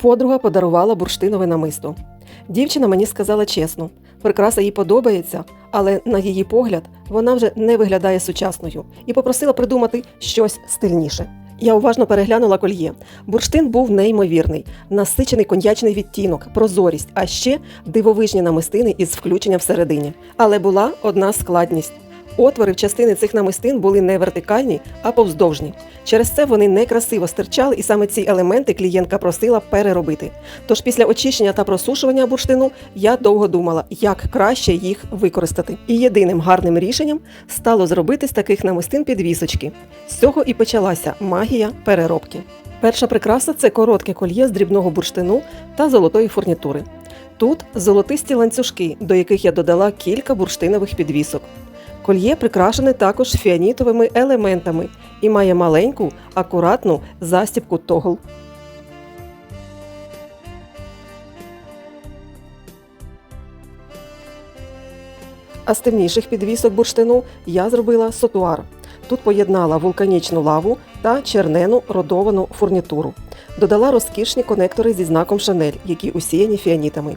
Подруга подарувала бурштинове намисто. Дівчина мені сказала чесно, прикраса їй подобається, але на її погляд вона вже не виглядає сучасною і попросила придумати щось стильніше. Я уважно переглянула кольє. Бурштин був неймовірний, насичений коньячний відтінок, прозорість, а ще дивовижні намистини із включенням всередині. Але була одна складність. Отвори в частини цих намистин були не вертикальні, а повздовжні. Через це вони некрасиво стирчали, і саме ці елементи клієнтка просила переробити. Тож після очищення та просушування бурштину я довго думала, як краще їх використати. І єдиним гарним рішенням стало зробити з таких намистин підвісочки. З цього і почалася магія переробки. Перша прикраса це коротке кольє з дрібного бурштину та золотої фурнітури. Тут золотисті ланцюжки, до яких я додала кілька бурштинових підвісок. Кольє прикрашене також фіанітовими елементами і має маленьку, акуратну застібку тогл. А з темніших підвісок бурштину я зробила сотуар. Тут поєднала вулканічну лаву та чернену родовану фурнітуру. Додала розкішні конектори зі знаком Шанель, які усіяні фіанітами.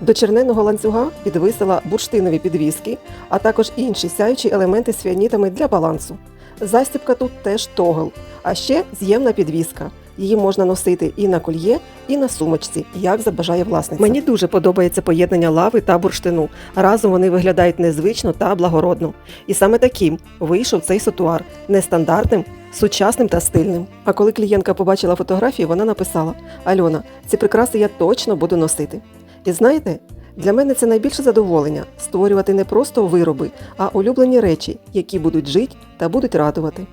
До черненого ланцюга підвисила бурштинові підвіски, а також інші сяючі елементи з фіанітами для балансу. Застібка тут теж тогл, а ще з'ємна підвіска. Її можна носити і на кольє, і на сумочці, як забажає власниця. Мені дуже подобається поєднання лави та бурштину. Разом вони виглядають незвично та благородно. І саме таким вийшов цей сотуар нестандартним, сучасним та стильним. А коли клієнтка побачила фотографії, вона написала: Альона, ці прикраси я точно буду носити. І знаєте, для мене це найбільше задоволення створювати не просто вироби, а улюблені речі, які будуть жити та будуть радувати.